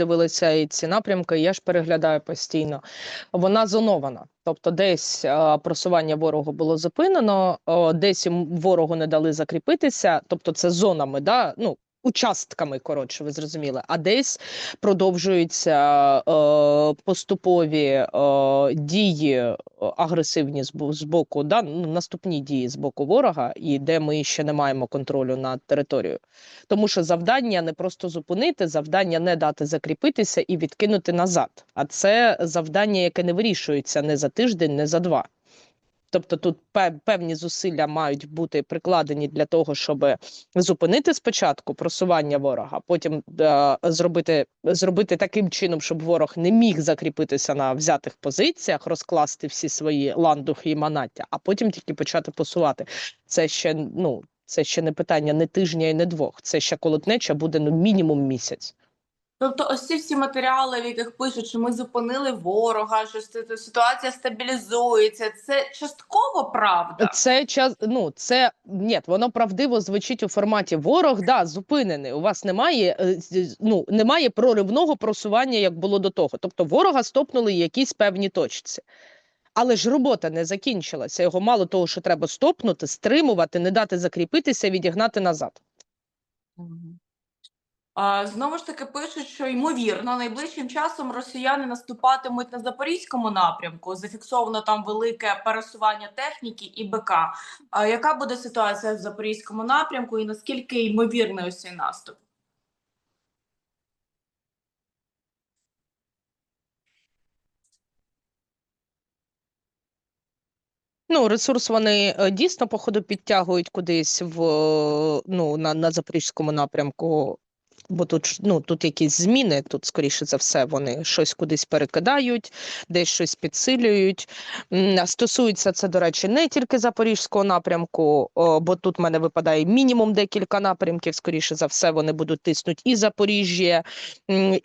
дивилися і ці напрямки, я ж переглядаю постійно. Вона зонована. Тобто, десь а, просування ворогу було зупинено, о, десь ворогу не дали закріпитися. Тобто, це зонами, да? ну, участками, коротше, ви зрозуміли. А десь продовжуються е, поступові е, дії е, агресивні з, з боку, да? ну, наступні дії з боку ворога, і де ми ще не маємо контролю над територією. Тому що завдання не просто зупинити, завдання не дати закріпитися і відкинути назад. А це завдання, яке не вирішується не за тиждень, не за два. Тобто тут певні зусилля мають бути прикладені для того, щоб зупинити спочатку просування ворога, потім е, зробити, зробити таким чином, щоб ворог не міг закріпитися на взятих позиціях, розкласти всі свої ландухи і манаття, а потім тільки почати посувати. Це ще ну це ще не питання не тижня і не двох. Це ще колотнеча буде ну мінімум місяць. Тобто, ось ці всі матеріали, в яких пишуть, що ми зупинили ворога, що ситуація стабілізується, це частково правда. Це час. Ну це ні, воно правдиво звучить у форматі ворог. Да, зупинений. У вас немає е, ну немає проривного просування, як було до того. Тобто ворога стопнули якісь певні точці. Але ж робота не закінчилася. Його мало того, що треба стопнути, стримувати, не дати закріпитися, відігнати назад. Мгм. Знову ж таки пишуть, що ймовірно найближчим часом росіяни наступатимуть на запорізькому напрямку. Зафіксовано там велике пересування техніки і БК. А яка буде ситуація в запорізькому напрямку, і наскільки ймовірний ось цей наступ? Ну, ресурс вони е, дійсно, походу, підтягують кудись в е, ну, на, на запорізькому напрямку. Бо тут ну тут якісь зміни, тут скоріше за все вони щось кудись перекидають, десь щось підсилюють. Стосується це, до речі, не тільки запорізького напрямку, бо тут в мене випадає мінімум декілька напрямків. Скоріше за все, вони будуть тиснути і Запоріжжя,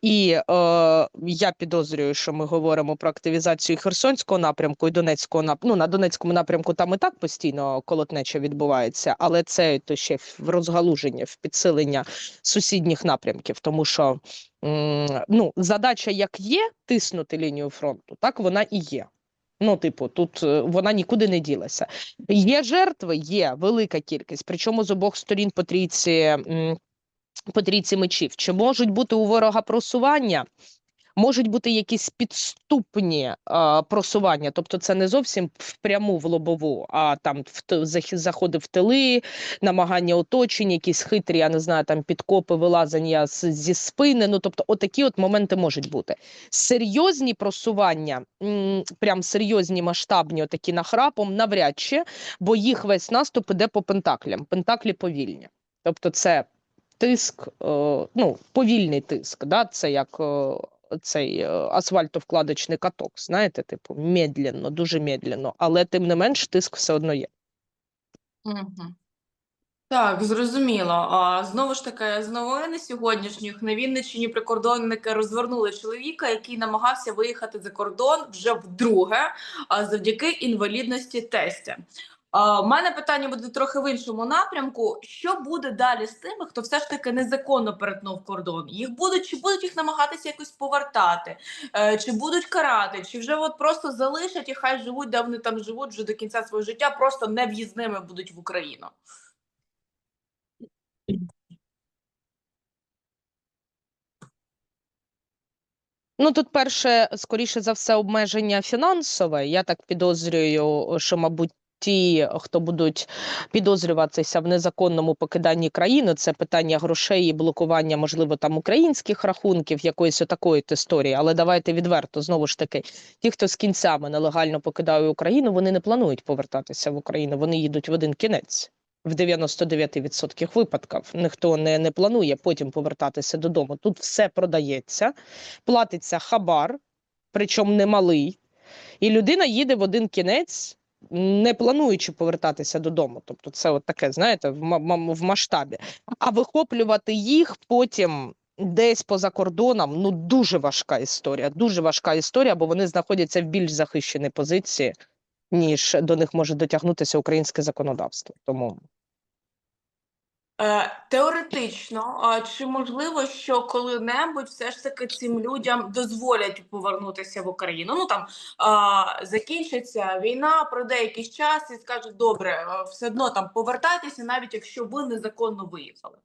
і е, я підозрюю, що ми говоримо про активізацію Херсонського напрямку і Донецького напрямку. Ну, на Донецькому напрямку там і так постійно колотнеча відбувається, але це то ще в розгалуження, в підсилення сусідніх напрямків, тому що ну, задача як є тиснути лінію фронту, так вона і є. Ну, типу, тут е, вона нікуди не ділася. Є жертви, є велика кількість, причому з обох сторін по трійці, по трійці мечів. Чи можуть бути у ворога просування? Можуть бути якісь підступні е, просування, тобто це не зовсім впряму в лобову, а там в заходи в тили, намагання оточення, якісь хитрі, я не знаю, там підкопи, вилазення з, зі спини. Ну тобто, отакі от моменти можуть бути. Серйозні просування, м, прям серйозні масштабні, отакі нахрапом, навряд чи, бо їх весь наступ іде по пентаклям. Пентаклі повільні. Тобто, це тиск, е, ну повільний тиск, да? це як. Цей е, асфальтовкладочний каток, знаєте, типу, медленно, дуже медленно, але тим не менш тиск все одно є. Так, зрозуміло. А, знову ж таки, з новини сьогоднішніх на Вінниччині прикордонники розвернули чоловіка, який намагався виїхати за кордон вже вдруге, а, завдяки інвалідності тестя. У мене питання буде трохи в іншому напрямку. Що буде далі з тими, хто все ж таки незаконно перетнув кордон? Їх будуть чи будуть їх намагатися якось повертати, Е, чи будуть карати, чи вже от просто залишать і хай живуть, де вони там живуть вже до кінця свого життя, просто нев'їзними будуть в Україну. Ну тут перше, скоріше за все, обмеження фінансове. Я так підозрюю, що, мабуть, ті, хто будуть підозрюватися в незаконному покиданні країни, це питання грошей і блокування, можливо, там українських рахунків, якоїсь отакої історії. Але давайте відверто знову ж таки, ті, хто з кінцями нелегально покидає Україну, вони не планують повертатися в Україну. Вони їдуть в один кінець. В 99% випадків ніхто не, не планує потім повертатися додому. Тут все продається, платиться хабар, причому немалий, і людина їде в один кінець, не плануючи повертатися додому. Тобто, це от таке, знаєте, в, ма- ма- в масштабі. А вихоплювати їх потім. Десь поза кордоном ну дуже важка історія. Дуже важка історія, бо вони знаходяться в більш захищеній позиції, ніж до них може дотягнутися українське законодавство. Тому теоретично, чи можливо, що коли-небудь все ж таки цим людям дозволять повернутися в Україну? Ну там закінчиться війна, пройде якийсь час і скажуть, добре, е, все одно там повертайтеся, навіть якщо ви незаконно виїхали.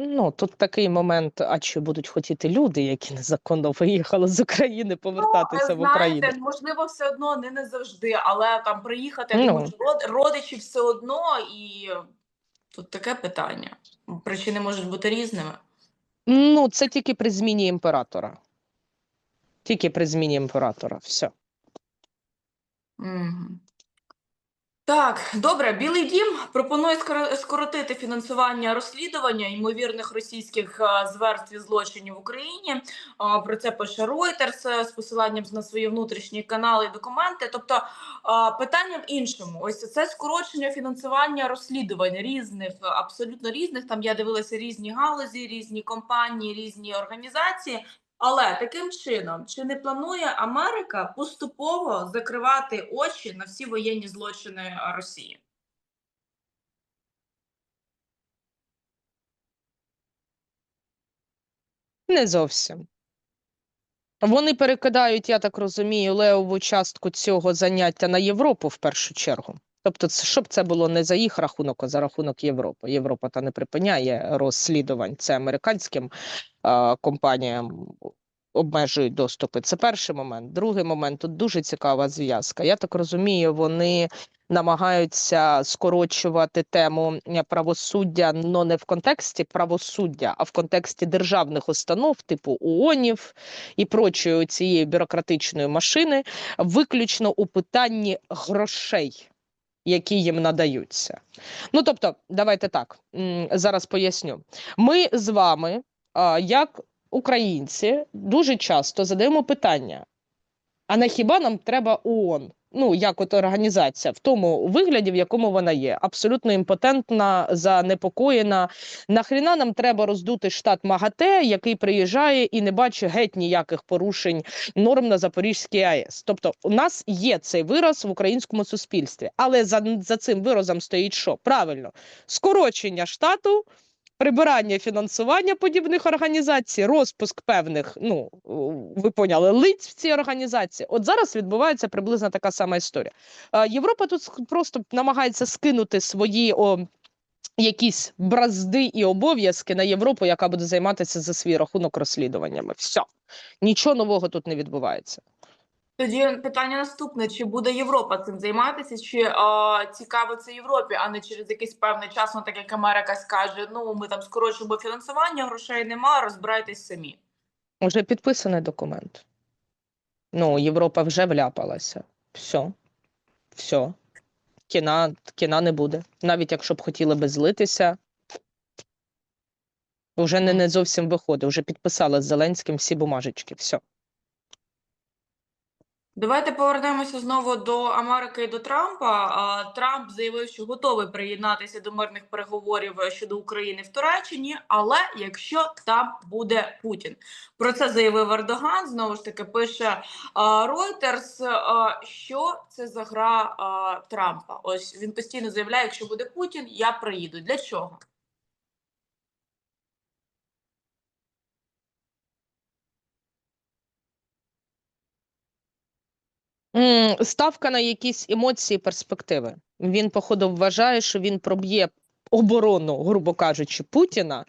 Ну, тут такий момент, а чи будуть хотіти люди, які незаконно виїхали з України, повертатися ну, в Україну? знаєте, можливо, все одно не, не завжди, але там приїхати, Ну. думаю, родичі все одно, і тут таке питання. Причини можуть бути різними. Ну, це тільки при зміні імператора. Тільки при зміні імператора. Все. Мгм. Так, добре. Білий дім пропонує скоро- скоротити фінансування розслідування ймовірних російських е, зверств і злочинів в Україні. Про це пише Reuters е, з посиланням на свої внутрішні канали і документи. Тобто питання в іншому: ось це скорочення фінансування розслідувань різних, е, абсолютно різних. Там я дивилася різні галузі, різні компанії, різні організації. Але таким чином, чи не планує Америка поступово закривати очі на всі воєнні злочини Росії? Не зовсім. Вони перекидають, я так розумію, левову частку цього заняття на Європу в першу чергу. Тобто, щоб це було не за їх рахунок, а за рахунок Європи. Європа та не припиняє розслідувань. Це американським е, компаніям обмежують доступи. Це перший момент. Другий момент тут дуже цікава зв'язка. Я так розумію, вони намагаються скорочувати тему е, правосуддя, но не в контексті правосуддя, а в контексті державних установ, типу ООНів і прочої цієї бюрократичної машини, виключно у питанні грошей. Які їм надаються. Ну тобто, давайте так зараз поясню. Ми з вами, як українці, дуже часто задаємо питання: а на хіба нам треба ООН? Ну, як от організація, в тому вигляді, в якому вона є, абсолютно імпотентна, занепокоєна. Нахріна нам треба роздути штат МАГАТЕ, який приїжджає і не бачить геть ніяких порушень норм на Запорізькій АЕС. Тобто, у нас є цей вираз в українському суспільстві, але за, за цим виразом стоїть що? Правильно, скорочення штату. Прибирання фінансування подібних організацій, розпуск певних, ну ви поняли, лиць в цій організації. От зараз відбувається приблизно така сама історія. Е, Європа тут просто намагається скинути свої о, якісь бразди і обов'язки на Європу, яка буде займатися за свій рахунок розслідуваннями. Все, нічого нового тут не відбувається. Тоді питання наступне: чи буде Європа цим займатися, чи е, цікаво це Європі, а не через якийсь певний час, ну так як Америка скаже: ну ми там скорочуємо фінансування, грошей нема, розбирайтесь самі. Вже підписаний документ. Ну, Європа вже вляпалася. Все. Все. Кіна, кіна не буде. Навіть якщо б хотіли би злитися, вже не, не зовсім виходить. Вже підписали з Зеленським всі бумажечки. Все. Давайте повернемося знову до Америки і до Трампа. Трамп заявив, що готовий приєднатися до мирних переговорів щодо України в Туреччині, але якщо там буде Путін, про це заявив Ердоган. Знову ж таки пише Reuters, що це за гра Трампа. Ось він постійно заявляє, якщо буде Путін, я приїду. Для чого? Ставка на якісь емоції, перспективи. Він, походу, вважає, що він проб'є оборону, грубо кажучи, Путіна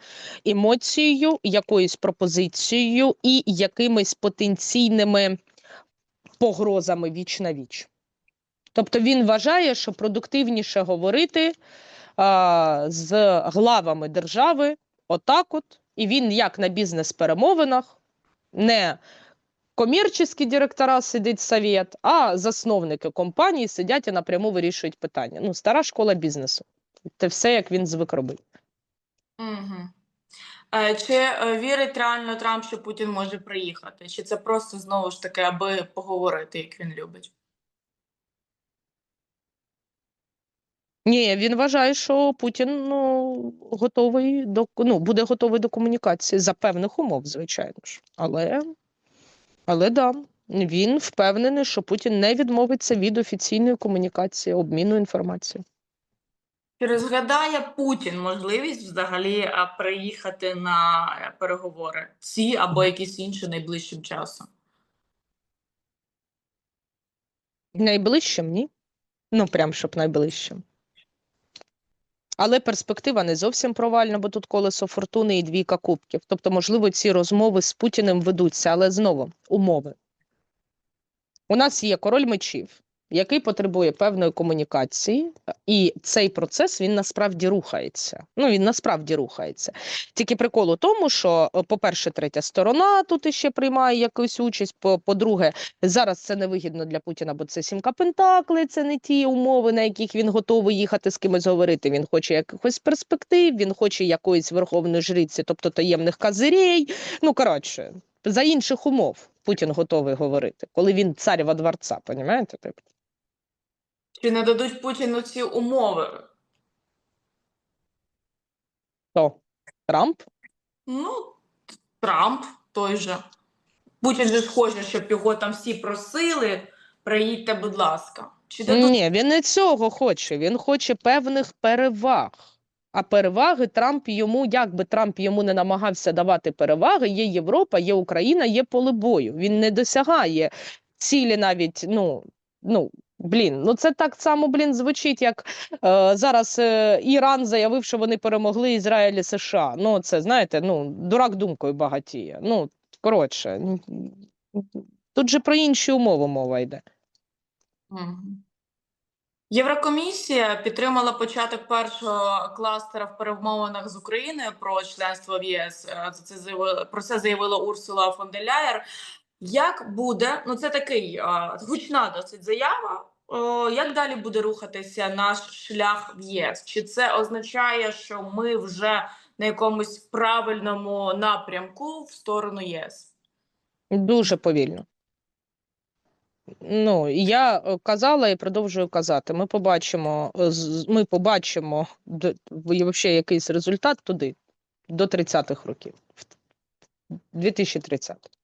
емоцією, якоюсь пропозицією і якимись потенційними погрозами віч на віч. Тобто він вважає, що продуктивніше говорити а, з главами держави отак от, і він як на бізнес-перемовинах, не комерційні директора сидить совет, а засновники компанії сидять і напряму вирішують питання. Ну, стара школа бізнесу. Це все, як він звик робити. Угу. Чи е, вірить реально Трамп, що Путін може приїхати? Чи це просто знову ж таки, аби поговорити, як він любить? Ні, він вважає, що Путін ну, готовий до ну, буде готовий до комунікації за певних умов, звичайно ж. Але, але да, він впевнений, що Путін не відмовиться від офіційної комунікації, обміну інформацією. Чи розглядає Путін можливість взагалі приїхати на е, переговори ці або якісь інші найближчим часом? Найближчим, ні? Ну, прям щоб найближчим. Але перспектива не зовсім провальна, бо тут колесо фортуни і двійка кубків. Тобто, можливо, ці розмови з Путіним ведуться, але знову умови. У нас є король мечів, який потребує певної комунікації, і цей процес він насправді рухається. Ну він насправді рухається. Тільки прикол у тому, що, е, по-перше, третя сторона тут іще приймає якусь участь. по- По-друге, зараз це невигідно для Путіна, бо це сімка Пентакли, це не ті умови, на яких він готовий їхати з кимось говорити. Він хоче якихось перспектив, він хоче якоїсь верховної жриці, тобто таємних козирей. Ну коротше, за інших умов Путін готовий говорити, коли він царєва дворця, понімаєте? Чи не дадуть Путіну ці умови? То Трамп Ну, Трамп той же. Путін же ж хоче, щоб його там всі просили. Приїдьте, будь ласка. Чи дадуть Ні, він не цього хоче. Він хоче певних переваг. А переваги Трамп йому, як би Трамп йому не намагався давати переваги, є Європа, є Україна, є поле бою. Він не досягає цілі навіть, ну, ну, блін, ну це так само, блін, звучить, як е, зараз е, Іран заявив, що вони перемогли Ізраїль і США. Ну, це, знаєте, ну, дурак думкою багатіє. Ну, коротше, тут же про інші умови мова йде. Єврокомісія підтримала початок першого кластера в перемовинах з Україною про членство в ЄС. Е, Це заявила про це заявила Урсула фон де Ляєр. Як буде? Ну це такий а, гучна досить заява. Як далі буде рухатися наш шлях в ЄС? Чи це означає, що ми вже на якомусь правильному напрямку в сторону ЄС? Дуже повільно. Ну, я е, казала і продовжую казати. Ми побачимо, е, ми побачимо д- в- вообще якийсь результат туди до 30-х років. 2030.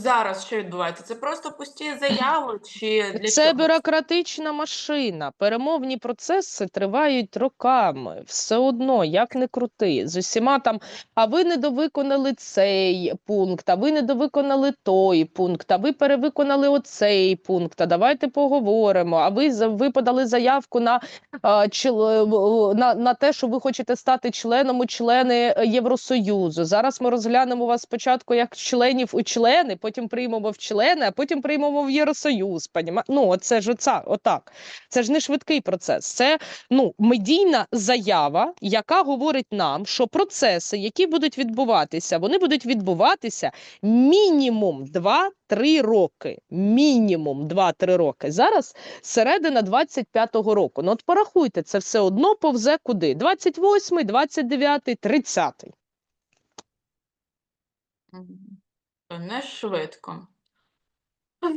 Зараз що відбувається? Це просто пусті заяви, чи для Це чого? бюрократична машина. Перемовні процеси тривають роками. Все одно, як не крути. З усіма там, а ви не довиконали цей пункт, а ви не довиконали той пункт, а ви перевиконали оцей пункт. А давайте поговоримо. А ви за- ви подали заявку на, а, в- на, на те, що ви хочете стати членом у члени Євросоюзу. Зараз ми розглянемо вас спочатку як членів у члени, потім приймемо в члени, а потім приймемо в Євросоюз. Поніма? Ну, це ж оця, отак. Це ж не швидкий процес. Це ну, медійна заява, яка говорить нам, що процеси, які будуть відбуватися, вони будуть відбуватися мінімум 2-3 роки. Мінімум 2-3 роки. Зараз середина 25-го року. Ну от порахуйте, це все одно повзе куди? 28-й, 29-й, 30-й. Не швидко.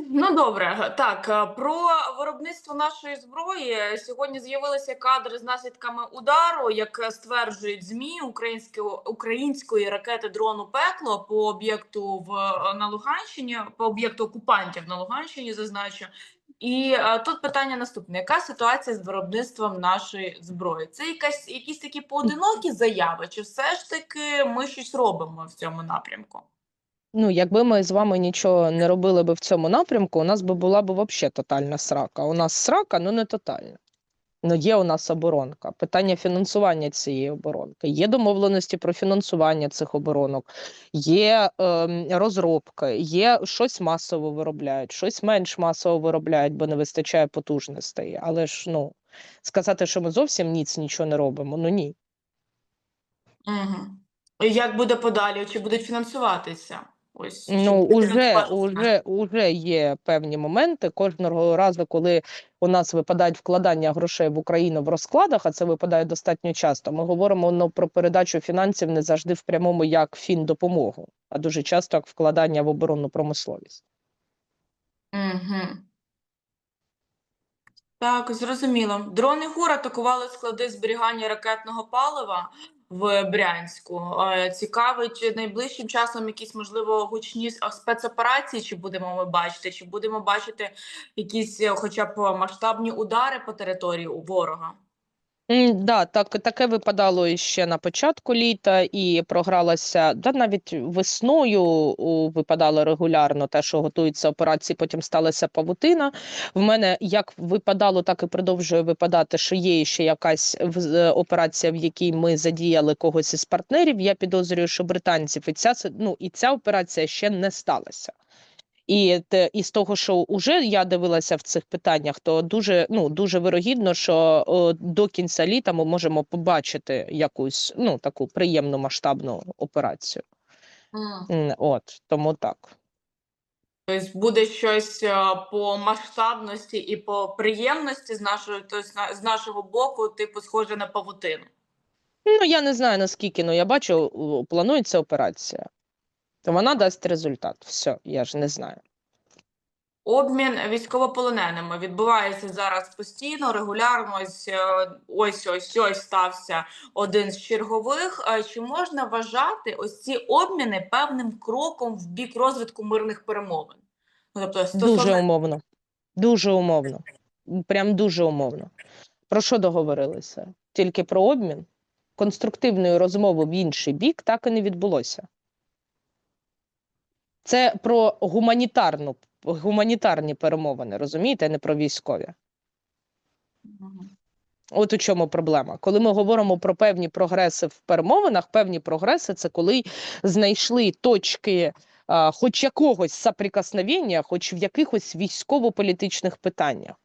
Ну добре, так е, про виробництво нашої зброї сьогодні з'явилися кадри з наслідками удару, як стверджують змі української української ракети дрону пекло по об'єкту в е, на Луганщині, по об'єкту окупантів на Луганщині, зазначу. І е, тут питання наступне: яка ситуація з виробництвом нашої зброї? Це якась якісь такі поодинокі заяви, чи все ж таки ми щось робимо в цьому напрямку? Ну, якби ми з вами нічого не робили би в цьому напрямку, у нас би була б взагалі тотальна срака. У нас срака, ну не тотальна. Ну, є у нас оборонка. Питання фінансування цієї оборонки. Є домовленості про фінансування цих оборонок, є ем, розробки, є щось масово виробляють, щось менш масово виробляють, бо не вистачає потужностей. Але ж ну сказати, що ми зовсім ніц нічого не робимо, ну ні. Угу. Як буде подалі? Чи будуть фінансуватися? Ось Ну, уже, уже, уже є певні моменти. Кожного разу, коли у нас випадають вкладання грошей в Україну в розкладах, а це випадає достатньо часто. Ми говоримо ну, про передачу фінансів не завжди в прямому як фіндопомогу, а дуже часто як вкладання в оборонну промисловість. Угу. Так, зрозуміло. Дрони ГУР атакували склади зберігання ракетного палива в Брянську. Е, Цікавить, чи найближчим часом якісь, можливо, гучні спецоперації, чи будемо ми бачити, чи будемо бачити якісь е, хоча б масштабні удари по території у ворога? Да, так, таке випадало ще на початку літа, і програлося, да, навіть весною випадало регулярно те, що готуються операції, потім сталася павутина. В мене як випадало, так і продовжує випадати, що є ще якась операція, в якій ми задіяли когось із партнерів. Я підозрюю, що британців і ця, ну, і ця операція ще не сталася. І те, із того, що вже я дивилася в цих питаннях, то дуже ну дуже вирогідно, що о, до кінця літа ми можемо побачити якусь ну таку приємну масштабну операцію. М, От тому так. Тобто буде щось е, по масштабності і по приємності з нашого, тобто з нашого боку, типу, схоже на павутину. Ну я не знаю наскільки, ну я бачу, планується операція, то вона дасть результат. Все, я ж не знаю. Обмін військовополоненими відбувається зараз постійно, регулярно. Ось е, ось ось ось стався один з чергових. Е, Чи можна вважати ось ці обміни певним кроком в бік розвитку мирних перемовин? Ну, тобто, Дуже умовно. Дуже умовно. Прям дуже умовно. Про що договорилися? Тільки про обмін. Конструктивної розмови в інший бік так і не відбулося. Це про гуманітарну, гуманітарні перемовини, розумієте, не про військові. От у чому проблема. Коли ми говоримо про певні прогреси в перемовинах, певні прогреси це коли знайшли точки а, хоч якогось соприкосновення, хоч в якихось військово-політичних питаннях.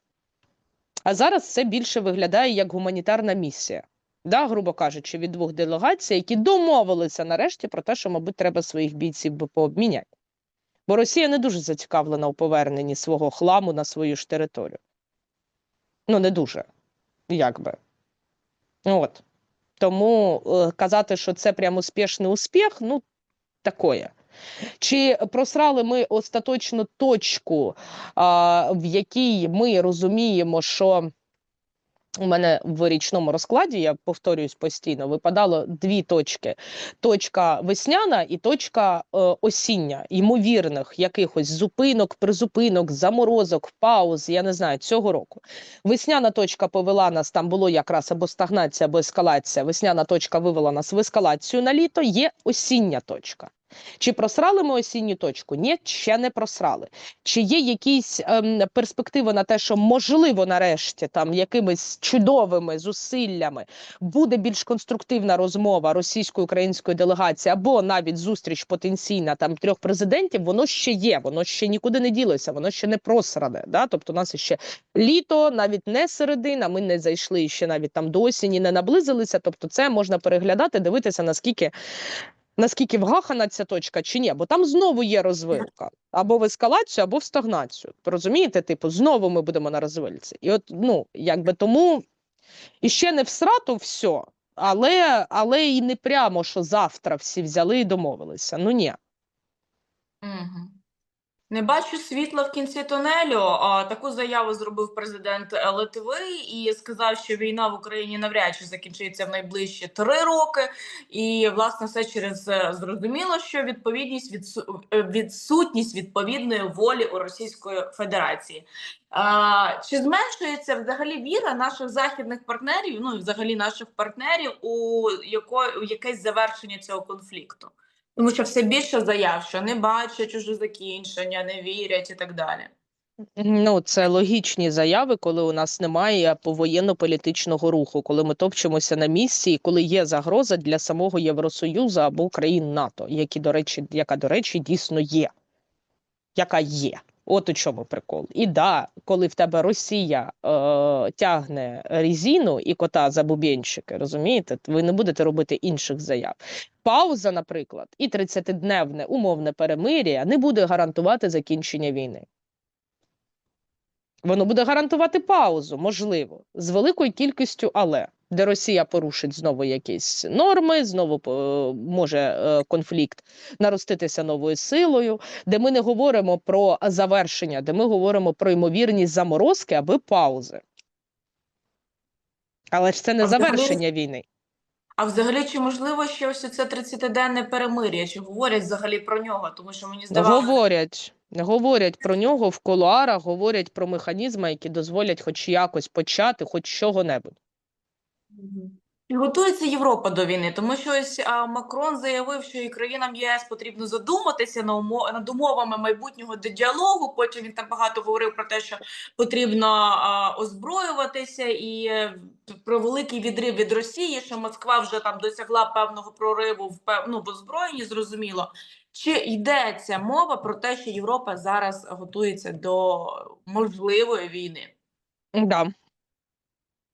А зараз це більше виглядає як гуманітарна місія. Да, грубо кажучи, від двох делегацій, які домовилися нарешті про те, що, мабуть, треба своїх бійців пообміняти. Бо Росія не дуже зацікавлена у поверненні свого хламу на свою ж територію. Ну, не дуже якби. От. Тому е, казати, що це прям успішний успіх, ну, такое. Чи просрали ми остаточно точку, а, в якій ми розуміємо, що у мене в річному розкладі, я повторююсь постійно, випадало дві точки: точка весняна і точка е, осіння, ймовірних якихось зупинок, призупинок, заморозок, пауз, я не знаю, цього року. Весняна точка повела нас, там було якраз або стагнація, або ескалація. Весняна точка вивела нас в ескалацію на літо, є осіння точка. Чи просрали ми осінню точку? Ні, ще не просрали. Чи є якісь ем, перспективи на те, що можливо нарешті там якимись чудовими зусиллями буде більш конструктивна розмова російсько-української делегації, або навіть зустріч потенційна там трьох президентів? Воно ще є, воно ще нікуди не ділося, воно ще не просране. Да? Тобто, у нас ще літо, навіть не середина. Ми не зайшли ще навіть там до осені, не наблизилися. Тобто, це можна переглядати, дивитися наскільки. Наскільки вгахана ця точка чи ні, бо там знову є розвилка або в ескалацію, або в стагнацію. Розумієте, типу, знову ми будемо на розвильці. І от, ну, якби тому і ще не всрато все, але, але і не прямо, що завтра всі взяли і домовилися. Ну ні. Мгм. Не бачу світла в кінці тунелю. А, таку заяву зробив президент е, Литви і сказав, що війна в Україні навряд чи закінчиться в найближчі три роки. І власне все через е, зрозуміло, що відповідність відсу- е, відсутність відповідної волі у Російської Федерації. А, чи зменшується взагалі віра наших західних партнерів, ну і взагалі наших партнерів у яко, у якесь завершення цього конфлікту? Тому що все більше заяв, що не бачать уже закінчення, не вірять і так далі. Ну, це логічні заяви, коли у нас немає повоєнно-політичного руху, коли ми топчемося на місці, і коли є загроза для самого Євросоюзу або країн НАТО, які, до речі, яка, до речі, дійсно є. Яка є. От у чому прикол. І да, коли в тебе Росія е, тягне резину і кота за бубенчики, розумієте, ви не будете робити інших заяв. Пауза, наприклад, і 30-дневне умовне перемир'я не буде гарантувати закінчення війни. Воно буде гарантувати паузу, можливо, з великою кількістю але, де Росія порушить знову якісь норми, знову е, може е, конфлікт нароститися новою силою, де ми не говоримо про завершення, де ми говоримо про ймовірні заморозки аби паузи. Але ж це не А взагалі- завершення війни. А взагалі, чи можливо ще ось це 30-денне перемир'я? Чи говорять взагалі про нього? Тому що мені здавалося, Говорять, говорять про нього в кулуарах, говорять про механізми, які дозволять хоч якось почати, хоч чого-небудь. Чи готується Європа до війни? Тому що ось а, Макрон заявив, що і країнам єС потрібно задуматися на умо- над умовами майбутнього діалогу. Потім він там багато говорив про те, що потрібно а, озброюватися, і е, про великий відрив від Росії, що Москва вже там досягла певного прориву в пев... ну, в озброєнні, зрозуміло. Чи йдеться мова про те, що Європа зараз готується до можливої війни? Да.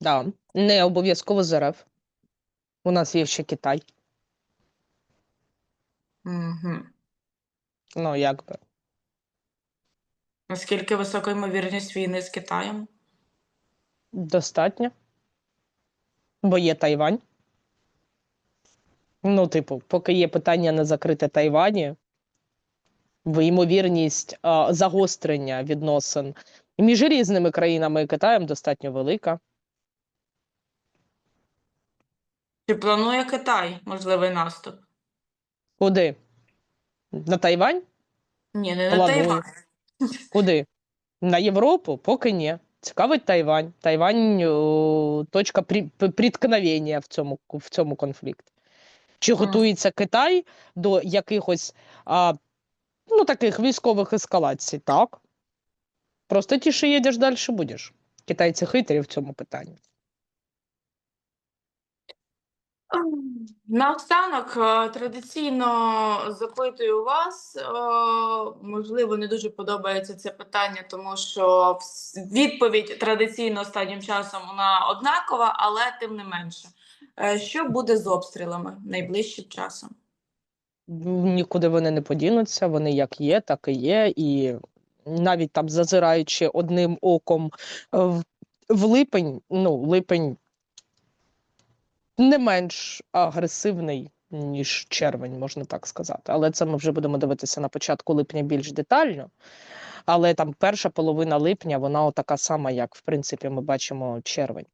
Да. Не обов'язково з РФ. У нас є ще Китай. Угу. Ну, якби. Наскільки висока ймовірність війни з Китаєм? Достатньо. Бо є Тайвань. Ну, типу, поки є питання не закрите Тайвані, ймовірність загострення відносин між різними країнами і Китаєм достатньо велика. Чи планує Китай можливий наступ? Куди? На Тайвань? Ні, не на Планує. Тайвань. Куди? На Європу? Поки ні. Цікавить Тайвань. Тайвань о, точка при- п- приткновення в цьому, в цьому конфлікті. Чи Мгм. готується Китай до якихось а, ну, таких військових ескалацій? Так. Просто тіше їдеш, далі будеш. Китайці хитрі в цьому питанні. Наостанок е, традиційно запитую вас. е, Можливо, не дуже подобається це питання, тому що відповідь традиційно останнім часом вона однакова, але тим не менше. Е, Що буде з обстрілами найближчим часом? Нікуди вони не подінуться, вони як є, так і є. І навіть там зазираючи одним оком в липень, ну, липень не менш агресивний, ніж червень, можна так сказати. Але це ми вже будемо дивитися на початку липня більш детально. Але там перша половина липня, вона така сама, як в принципі ми бачимо червень.